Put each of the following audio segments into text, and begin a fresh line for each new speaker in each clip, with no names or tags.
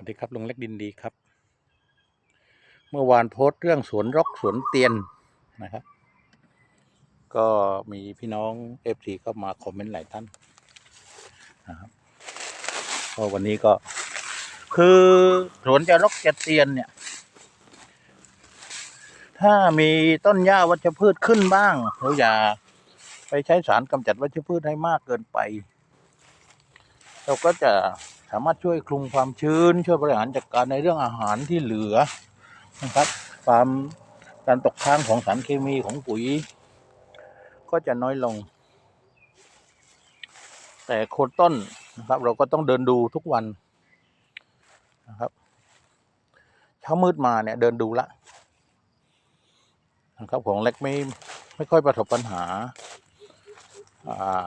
วัสดีครับลุงเล็กดินดีครับ เมื่อวานโพสต์เรื่องสวนรกสวนเตียนนะครับ ก็มีพี่น้องเอฟซีเข้ามาคอมเมนต์หลายท่านนะครับก็วันนี้ก็ คือสวนจะรกจะเตียนเนี่ย ถ้ามีต้นหญ้าวัชพืชขึ้นบ้างเราอย่าไปใช้สารกำจัดวัชพืชให้มากเกินไป เราก็จะ สามารถช่วยคลุมความชื้น ช่วยบริหารจัดการในเรื่องอาหารที่เหลือนะครับ ความการตกค้างของสารเคมีของปุ๋ย ก็จะน้อยลง แต่โคนต้นนะครับ เราก็ต้องเดินดูทุกวันนะครับเช้ามืดมาเนี่ยเดินดูละนะครับของเล็กไม่ไม่ค่อยประสบปัญหาอ่า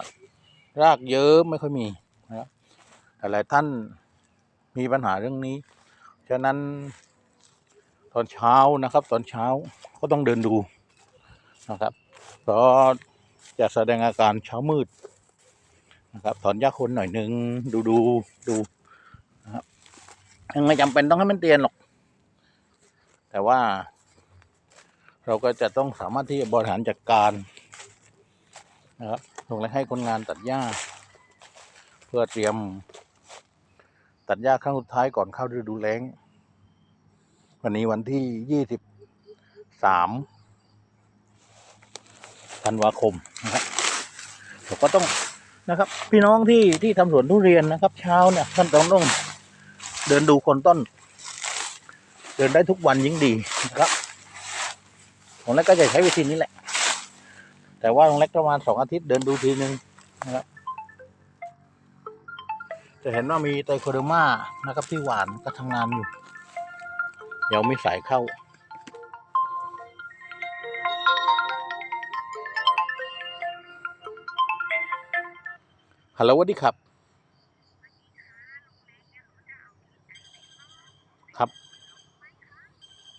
รากเยอะไม่ค่อยมีนะครับ หลายท่านมีปัญหาเรื่องนี้ ฉะนั้นตอนเช้านะครับ ตอนเช้าก็ต้องเดินดูนะครับเพราะจะแสดงอาการเช้ามืดนะครับถอนหญ้าคนหน่อยหนึงดูดูดูนะครับยังไม่จำเป็นต้องให้มันเตียนหรอก แต่ว่า เราก็จะต้องสามารถที่จะบริหารจัดการนะครับลงและให้คนงานตัดหญ้า เพื่อเตรียม ตัดหญ้าครั้งสุดท้ายก่อนเข้าฤดูแล้ง วันนี้วันที่ยี่สิบสามธันวาคมนะครับเราก็ต้องนะครับ พี่น้องที่ที่ทำสวนทุเรียนนะครับ เช้าเนี่ยท่านต้องต้องเดินดูคนต้น เดินได้ทุกวันยิ่งดีนะครับของเล็กก็จะใช้วิธีนี้แหละ แต่ว่าของเล็กประมาณสองอาทิตย์เดินดูทีนึงนะครับ จะเห็นว่ามีไตโคเดอร์มานะครับที่หวานก็ทำงานอยู่ยังไม่สายเข้า ฮัลโหลสวัสดีครับ ครับ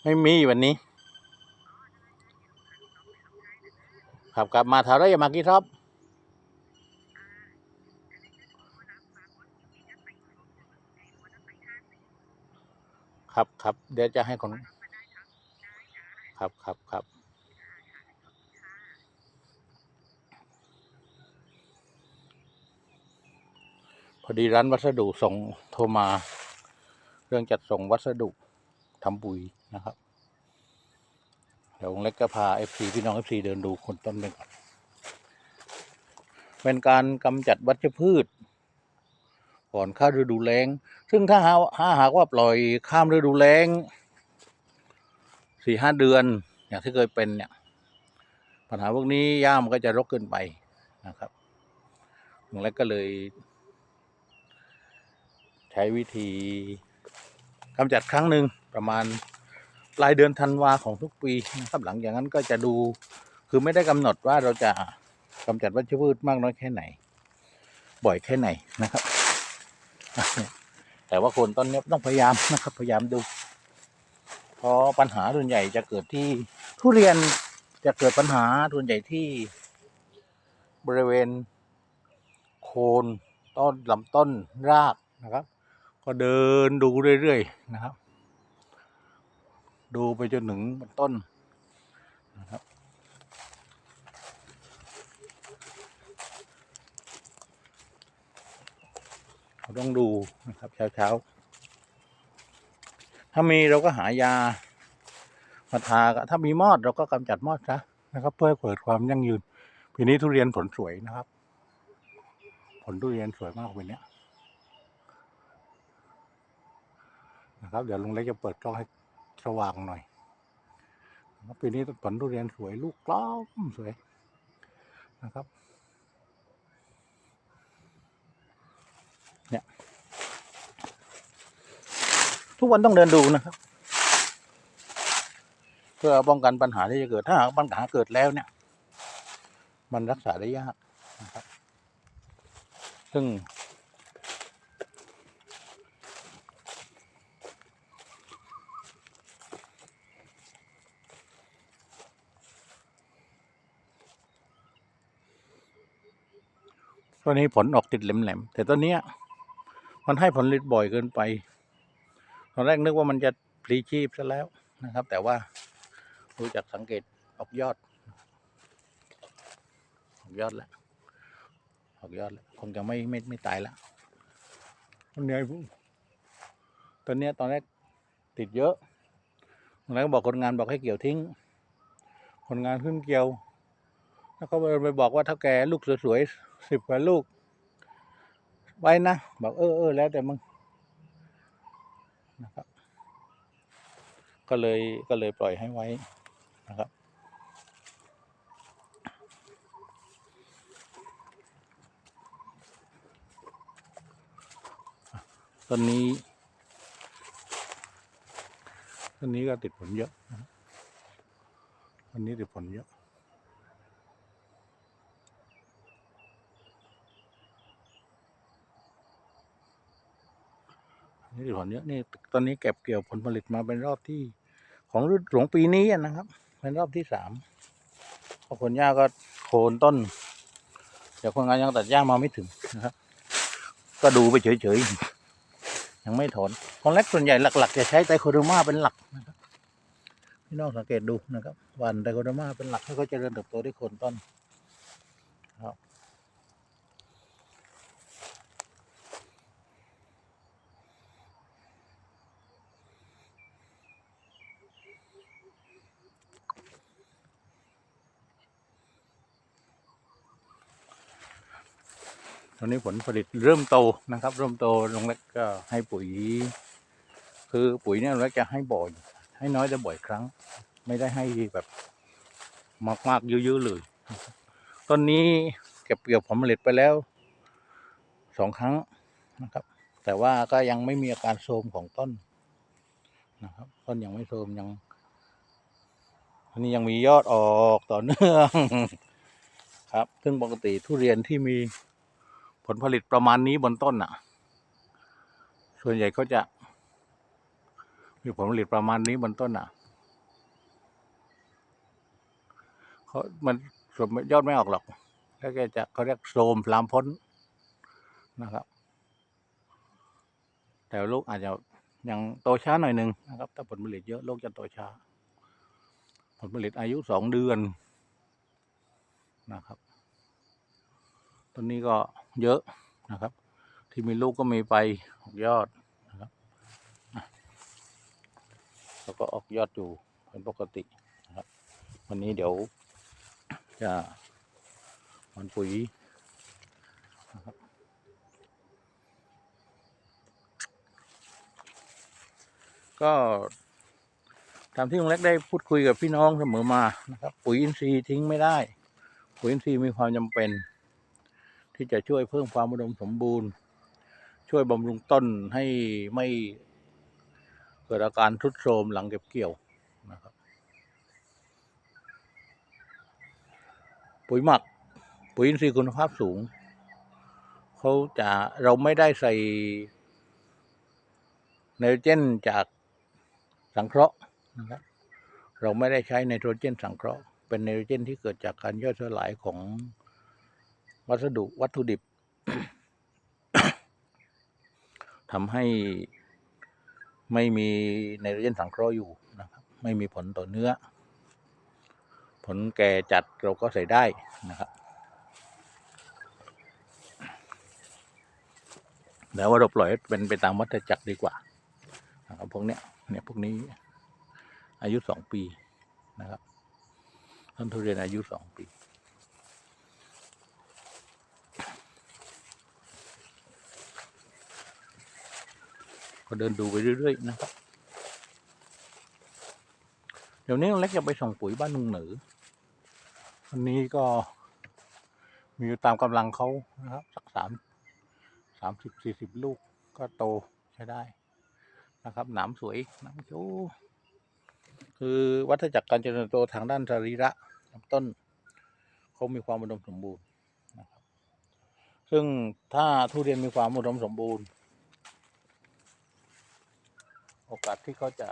ไม่มีวันนี้ ครับกลับมาแถวไรอย่ามากี่รอบ ครับครับเดี๋ยวจะให้คนครับครับครับพอดีร้านวัสดุส่งโทรมา เรื่องจัดส่งวัสดุทำปุ๋ยนะครับเดี๋ยวองค์เล็กก็พาเอฟซีพี่น้องเอฟซีเดินดูคนต้นไปก่อนเป็นการกำจัดวัชพืช ก่อนเข้าฤดูแล้ง ซึ่งถ้าหาถ้าหากว่าปล่อยข้ามฤดูแล้งสี่ห้าเดือน อย่างที่เคยเป็นเนี่ยปัญหาพวกนี้ย่ามก็จะรกเกินไปนะครับลุงเล็กก็เลย ใช้วิธีกำจัดครั้งหนึ่งประมาณปลายเดือนธันวาของทุกปีนะครับหลังจากนั้นก็จะดูคือไม่ได้กำหนดว่าเราจะกำจัดวัชพืชมากน้อยแค่ไหน บ่อยแค่ไหนนะครับ แต่ว่าคนต้นนี้ต้องพยายามนะครับพยายามดู เพราะปัญหาส่วนใหญ่จะเกิดที่ทุเรียนจะเกิดปัญหาส่วนใหญ่ที่ บริเวณ โคนต้นลำต้นรากนะครับ ก็เดินดูเรื่อยๆนะครับ ดูไปจนถึงต้นนะครับ เรา ต้องดูนะครับเช้าๆถ้ามีเราก็หายามาทาถ้ามีมอดเราก็กำจัดมอดซะนะครับ เพื่อเกิดความยั่งยืนปีนี้ทุเรียนผลสวยนะครับ ผลทุเรียนสวยมากปีนี้นะครับ เดี๋ยวลุงเล็กจะเปิดกล้องให้สว่างหน่อยปีนี้ผลทุเรียนสวยลูกกล้อมสวยนะครับ ทุกวันต้องเดินดูนะครับ เพื่อป้องกันปัญหาที่จะเกิดถ้าหากปัญหาเกิดแล้วเนี่ย มันรักษาได้ยากนะครับ ซึ่งตัวนี้ผลออกติดแหลมๆแต่ตัวเนี้มันให้ผลผลิตบ่อยเกินไป ตอนแรกนึกว่ามันจะพลีชีพซะแล้วนะครับ แต่ว่าดูจากสังเกตออกยอด ออกยอดแล้ว ออกยอดแล้วคงจะไม่ไม่ไม่ตายแล้วเหนื่อยพุ่งตอนนี้ตอนแรกติดเยอะแล้วก็บอกคนงานบอกให้เกี่ยวทิ้ง คนงานขึ้นเกี่ยว แล้วก็ไปบอกว่าถ้าแกลูกสวยๆสิบกว่าลูกไว้นะ บอกเออเออแล้วแต่มึงนะครับ ก็เลยก็เลยปล่อยให้ไว้นะครับ ตอนนี้ตอนนี้ก็ติดผลเยอะนะวันนี้ติดผลเยอะนี่ผลเยอะนี่ตอนนี้เก็บเกี่ยวผลผลิตมาเป็นรอบที่ ของฤดูหลวงปีนี้นะครับ เป็นรอบที่สามเพราะคนหญ้าก็โคนต้น เดี๋ยวคนงานยังตัดหญ้ามาไม่ถึงนะครับ ก็ดูไปเฉยๆ ยังไม่ถอนคนเล็กส่วนใหญ่หลัก ๆ จะใช้ไตโคดอร์มาเป็นหลักนะครับพี่น้องสังเกตดูนะครับวันไตโคดอร์มาเป็นหลักให้เขาเจริญเติบโตด้วยโคนต้นครับ อนนี้ผลผลิตเริ่มโตนะครับ เริ่มโตลงเล็กก็ให้ปุ๋ย คือปุ๋ยเนี่ยเล็กจะให้บ่อย ให้น้อยแต่บ่อยครั้ง ไม่ได้ให้แบบมากๆเยอะๆเลยต้นนี้เก็บเกี่ยวผลผลิตไปแล้วสองครั้งนะครับ แต่ว่าก็ยังไม่มีอาการโทรมของต้นนะครับ ต้นยังไม่โทรมยังอันนี้ยังมียอดออกต่อเนื่อง ครับ ซึ่งปกติทุเรียนที่มี ผลผลิตประมาณนี้บนต้นอะ ส่วนใหญ่ก็จะ มีผลผลิตประมาณนี้บนต้นอะเขามันสมยอดไม่ออกหรอก แล้วแกจะเขาเรียกโทรมลามพ้นนะครับ แต่ลูกอาจจะยังโตช้าหน่อยหนึ่งนะครับ ถ้าผลผลิตเยอะลูกจะโตช้า ผลผลิตอายุสองเดือนนะครับต้นนี้ก็ เยอะนะครับ ที่มีลูกก็มีไปออกยอดนะครับแล้วก็ออกยอดอยู่เป็นปกตินะครับ วันนี้เดี๋ยวจะมันปุ๋ยนะครับก็ตามที่ลุงเล็กได้พูดคุยกับพี่น้องเสมอมานะครับ ปุ๋ยอินทรีย์ทิ้งไม่ได้ ปุ๋ยอินทรีย์มีความจำเป็น ที่จะช่วยเพิ่มความอุดมสมบูรณ์ ช่วยบำรุงต้นให้ไม่เกิดอาการทรุดโทรมหลังเก็บเกี่ยวนะครับ ปุ๋ยหมัก ปุ๋ยอินทรีย์คุณภาพสูงเขาจะเราไม่ได้ใส่ไนโตรเจนจากสังเคราะห์นะครับเราไม่ได้ใช้ไนโตรเจนสังเคราะห์ เป็นไนโตรเจนที่เกิดจากการย่อยสลายของ วัสดุวัตถุดิบทำให้ไม่มีไนโตรเจนสังเคราะห์อยู่นะครับ ไม่มีผลต่อเนื้อ ผลแก่จัดเราก็ใส่ได้นะครับแต่ว่าเราปล่อยเป็นไปตามวัฏจักรดีกว่านะครับพวกเนี้ยเนี่ยพวกนี้อายุสองปีนะครับต้นทุเรียนอายุสองปี ก็เดินดูไปเรื่อยๆนะครับเดี๋ยวนี้ลุงเล็กจะไปส่งปุ๋ยบ้านลุงเหนือวันนี้ก็มีอยู่ตามกำลังเขานะครับสักสามสามสิบสี่สิบลูกก็โตใช้ได้นะครับหนามสวยหนามโชคือวัฏจักรการเจริญโตทางด้านสรีระลำต้นเขามีความอุดมสมบูรณ์นะครับ ซึ่งถ้าทุเรียนมีความอุดมสมบูรณ์ โอกาสที่เขาจะ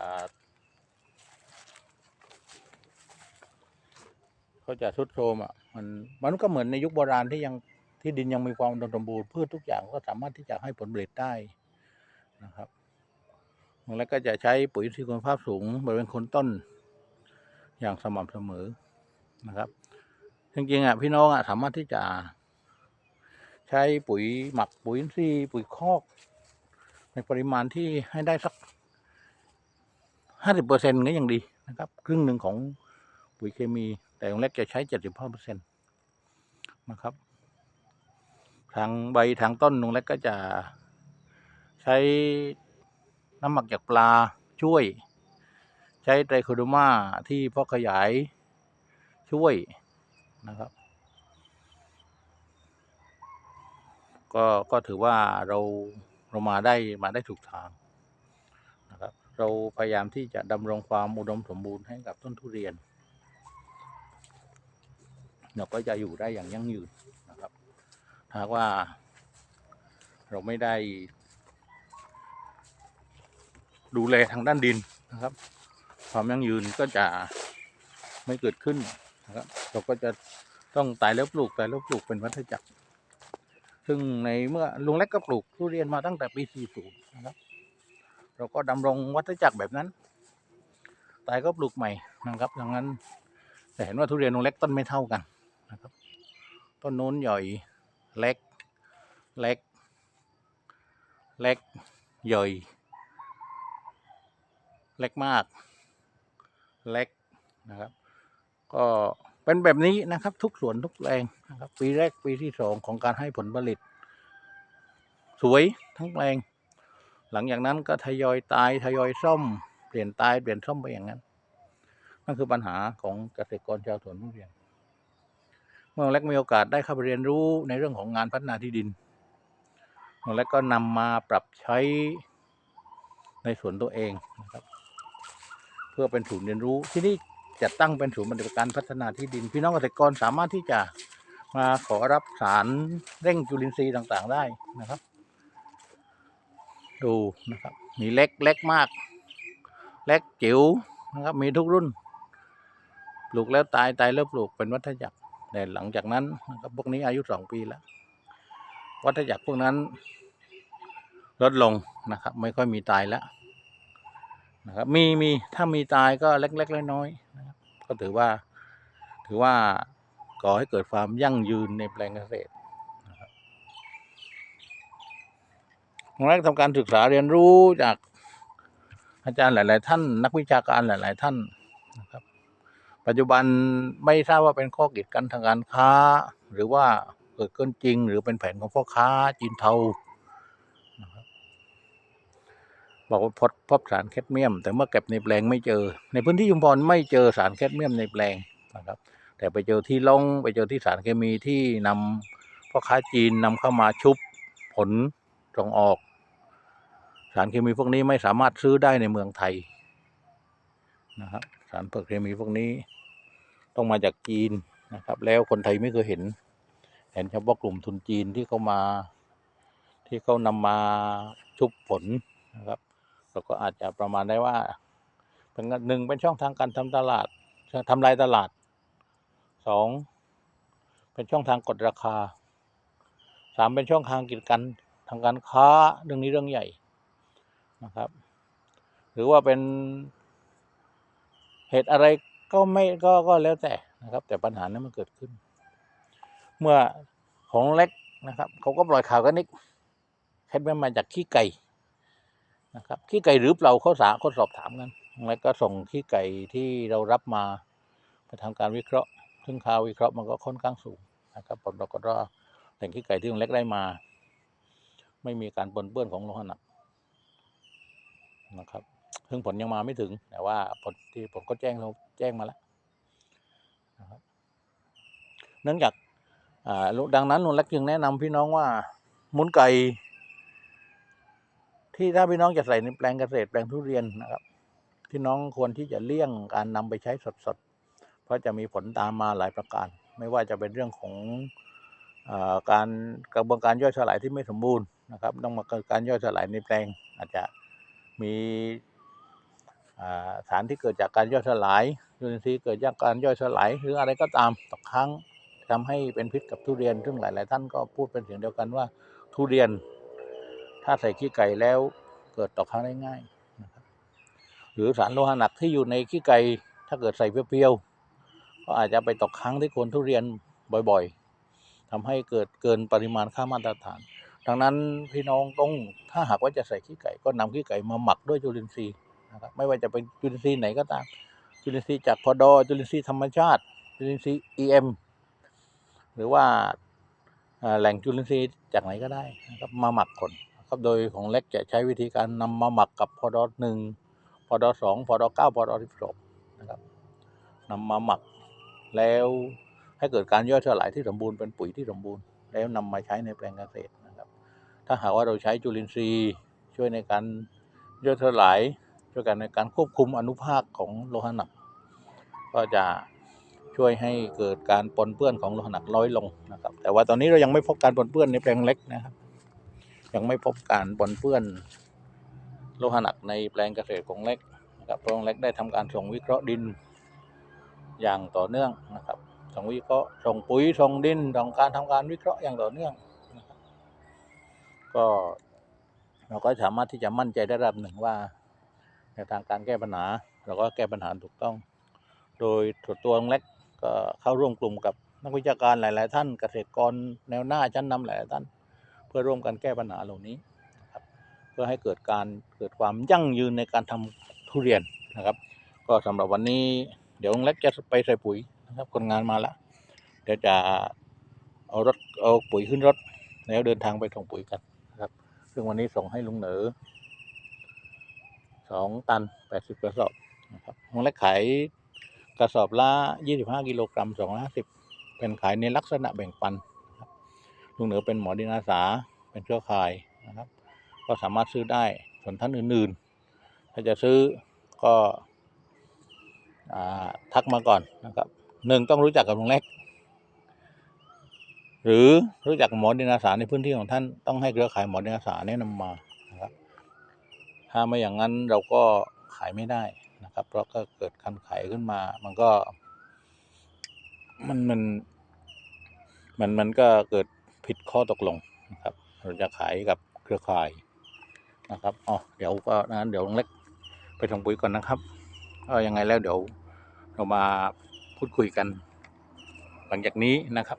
เขาจะทุดโทรมอะมันมันก็เหมือนในยุคโบราณที่ยังที่ดินยังมีความอุดมสมบูรณ์พืชทุกอย่างก็สามารถที่จะให้ผลผลิตได้นะครับลุงเล็กก็จะใช้ปุ๋ยอินทรีย์คุณภาพสูงบริเวณคนต้นอย่างสม่ำเสมอนะครับ จริงๆอะพี่น้องอะสามารถที่จะใช้ปุ๋ยหมักปุ๋ยอินทรีย์ปุ๋ยคอก ในปริมาณที่ให้ได้สัก ห้าสิบเปอร์เซ็นต์ก็ยังดีนะครับ ครึ่งหนึ่งของปุ๋ยเคมี แต่ลุงเล็กจะใช้เจ็ดสิบห้าเปอร์เซ็นต์นะครับ ทางใบทางต้นลุงเล็กก็จะใช้น้ำหมักจากปลาช่วย ใช้ไตรโคโดมาที่พาะขยายช่วยนะครับ ก็ก็ถือว่าเราเรามาได้มาได้ถูกทาง เราพยายามที่จะดำรงความอุดมสมบูรณ์ให้กับต้นทุเรียน เราก็จะอยู่ได้อย่างยั่งยืนนะครับถ้าหากว่า เราไม่ได้ ดูแลทางด้านดินนะครับ ความยั่งยืนก็จะไม่เกิดขึ้นนะครับ เราก็จะต้องตายแล้วปลูกตายแล้วปลูกเป็นวัฏจักร ซึ่งในเมื่อลุงเล็กก็ปลูกทุเรียนมาตั้งแต่ปี 40 นะครับ เราก็ดำรงวัฏจักรแบบนั้น ตายก็ปลูกใหม่นะครับดังนั้นจะเห็นว่าทุเรียนลุงเล็กต้นไม่เท่ากันนะครับ ต้นโน้นใหญ่เล็ก เล็ก เล็กใหญ่เล็กมาก เล็กนะครับ ก็เป็นแบบนี้นะครับ ทุกสวนทุกแปลงนะครับ ปีแรกปีที่สองของการให้ผลผลิต สวยทั้งแปลง หลังจากนั้นก็ทยอยตายทยอยซ่อม เปลี่ยนตายเปลี่ยนซ่อมไปอย่างนั้นนั่นคือปัญหาของเกษตรกรชาวสวนทุเรียน เมื่อเล็กมีโอกาสได้เข้าไปเรียนรู้ในเรื่องของงานพัฒนาที่ดินเมื่อเล็กก็นำมาปรับใช้ในสวนตัวเองนะครับ เพื่อเป็นศูนย์เรียนรู้ที่นี่จะตั้งเป็นศูนย์ปฏิบัติการพัฒนาที่ดิน พี่น้องเกษตรกรสามารถที่จะมาขอรับสารเร่งจุลินทรีย์ต่างๆ ได้นะครับ ดูนะครับ มีเล็กเล็กมาก เล็กจิ๋วนะครับ มีทุกรุ่น ปลูกแล้วตายตายแล้วปลูกเป็นวัฏจักรแต่หลังจากนั้นนะครับพวกนี้อายุสองปีแล้ว วัฏจักรพวกนั้น ลดลงนะครับ ไม่ค่อยมีตายแล้วนะครับ มีมีถ้ามีตายก็เล็กๆน้อยๆนะครับ ก็ถือว่า ถือว่าก่อให้เกิดความยั่งยืนในแปลงเกษตรนะครับ ผมได้ทำการศึกษาเรียนรู้จากอาจารย์หลาย ๆ ท่าน นักวิชาการหลาย ๆ ท่านนะครับ ปัจจุบันไม่ทราบว่าเป็นข้อกีดกันทางการค้า หรือว่าเกิดขึ้นจริง หรือเป็นแผนของพ่อค้าจีนเทาบอกว่าพบพบสารแคดเมียม แต่เมื่อเก็บในแปลงไม่เจอ ในพื้นที่ชุมพรไม่เจอสารแคดเมียมในแปลงนะครับ แต่ไปเจอที่ลงไปเจอที่สารเคมีที่นำพ่อค้าจีนนำเข้ามาชุบผลส่งออก สารเคมีพวกนี้ไม่สามารถซื้อได้ในเมืองไทยนะครับสารเคมีพวกนี้ต้องมาจากจีนนะครับ แล้วคนไทยไม่เคยเห็น เห็นเฉพาะกลุ่มทุนจีนที่เขามา ที่เขานำมาชุบผลนะครับเราก็อาจจะประมาณได้ว่าเป็นหนึ่งเป็นช่องทางการทำตลาดทำลายตลาดสองเป็นช่องทางกดราคาสามเป็นช่องทางกิจการทางการค้าเรื่องนี้เรื่องใหญ่ นะครับ หรือว่าเป็นเหตุอะไรก็ไม่ก็ก็แล้วแต่นะครับ แต่ปัญหานั้นมันเกิดขึ้น เมื่อของเล็กนะครับเขาก็ปล่อยข่าวกันนิกแค่ไม่มาจากขี้ไก่นะครับขี้ไก่หรือเปล่าเขาสาเขาสอบถามกันแล้วก็ส่งขี้ไก่ที่เรารับมาไปทำการวิเคราะห์ ซึ่งค่าวิเคราะห์มันก็ค่อนข้างสูงนะครับผลปรากฏว่าแหล่งขี้ไก่ที่ลุงเล็กได้มา ไม่มีการปนเปื้อนของโลหะหนัก นะครับซึ่งผลยังมาไม่ถึง แต่ว่าผลที่ผมก็แจ้งเราแจ้งมาแล้วนะครับเนื่องจากดังนั้นลุงเล็กจึงแนะนำพี่น้องว่ามุนไก่ที่ถ้าพี่น้องจะใส่ในแปลงเกษตรแปลงทุเรียนนะครับพี่น้องควรที่จะเลี่ยงการนำไปใช้สดๆ เพราะจะมีผลตามมาหลายประการ ไม่ว่าจะเป็นเรื่องของอการกระบวนการย่อยสลายที่ไม่สมบูรณ์นะครับ ต้องมาเกิดการย่อยสลายในแปลงอาจจะ มีสารที่เกิดจากการย่อยสลายจุลินทรีย์เกิดจากการย่อยสลายหรืออะไรก็ตามต่อครั้งทำให้เป็นพิษกับทุเรียน ซึ่งหลาย ๆ ท่านก็พูดเป็นเสียงเดียวกันว่าทุเรียน ถ้าใส่ขี้ไก่แล้วเกิดตกค้างได้ง่ายนะครับหรือสารโลหะหนักที่อยู่ในขี้ไก่ถ้าเกิดใส่เปรี้ยวๆก็อาจจะไปตกค้างที่คนทุเรียนบ่อย ๆทำให้เกิดเกินปริมาณค่ามาตรฐาน ดังนั้นพี่น้องต้องถ้าหากว่าจะใส่ขี้ไก่ก็นำขี้ไก่มาหมักด้วยจุลินทรีย์นะครับไม่ว่าจะเป็นจุลินทรีย์ไหนก็ตาม จุลินทรีย์จากพอดอจุลินทรีย์ธรรมชาติ จุลินทรีย์ EM หรือว่าแหล่งจุลินทรีย์จากไหนก็ได้นะครับมาหมักก่อนะครับโดยของเล็กจะใช้วิธีการนำมาหมักกับพอดอหนึ่งพอดอสองพอดอเก้าพอดอสิบสองนะครับนำมาหมักแล้วให้เกิดการย่อยสลายที่สมบูรณ์เป็นปุ๋ยที่สมบูรณ์ แล้วนำมาใช้ในแปลงเกษตร ถ้าหากว่าเราใช้จุลินทรีย์ช่วยในการย่อยสลายช่วยกันในการควบคุมอนุภาคของโลหะหนัก ก็จะช่วยให้เกิดการปนเปื้อนของโลหะหนักน้อยลงนะครับ แต่ว่าตอนนี้เรายังไม่พบการปนเปื้อนในแปลงเล็กนะครับ ยังไม่พบการปนเปื้อนโลหะหนักในแปลงเกษตรของเล็กนะครับแปลงเล็กได้ทำการส่งวิเคราะห์ดินอย่างต่อเนื่องนะครับส่งวิเคราะห์ส่งปุ๋ยส่งดินส่งการทำการวิเคราะห์อย่างต่อเนื่อง ก็เราก็สามารถที่จะมั่นใจได้ระดับหนึ่งว่าในทางการแก้ปัญหา เราก็แก้ปัญหาถูกต้อง โดยส่วตัวลุงเล็กก็เข้าร่วมกลุ่มกับนักวิชาการหลาย ๆ ท่านเกษตรกรแนวหน้าชั้นนำหลาย ๆ ท่าน เพื่อร่วมกันแก้ปัญหาเหล่านี้ครับเพื่อให้เกิดการเกิดความยั่งยืนในการทำทุเรียนนะครับ ก็สำหรับวันนี้เดี๋ยวลุงเล็กจะไปใส่ปุ๋ยนะครับคนงานมาแล้วเดี๋ยวจะเอารถเอาปุ๋ยขึ้นรถแล้วเดินทางไปส่งปุ๋ยกัน ซึ่งวันนี้ส่งให้ลุงเหนือสองตันแปดสิบกระสอบนะครับลุงเล็กขายกระสอบละยี่สิบห้ากิโลกรัมสองร้อยห้าสิบเป็นขายในลักษณะแบ่งปันลุงเหนือเป็นหมอดินอาสาเป็นเครือข่ายนะครับ ก็สามารถซื้อได้ส่วนท่านอื่นๆ ถ้าจะซื้อก็อทักมาก่อนนะครับหนึ่งต้องรู้จักกับลุงเล็ก หรือรู้จักหมอดินอาสาในพื้นที่ของท่านต้องให้เครือข่ายหมอดินอาสาแนะนำมานะครับถ้าไม่อย่างนั้นเราก็ขายไม่ได้นะครับ เพราะก็เกิดการขายขึ้นมา มันก็ มันมันมันมันก็เกิดผิดข้อตกลงนะครับ เราจะขายกับเครือข่ายนะครับอ๋อเดี๋ยวก็นั้นเดี๋ยวลุงเล็กไปส่งปุ๋ยก่อนนะครับก็ยังไงแล้วเดี๋ยวเรามาพูดคุยกัน หลังจากนี้นะครับ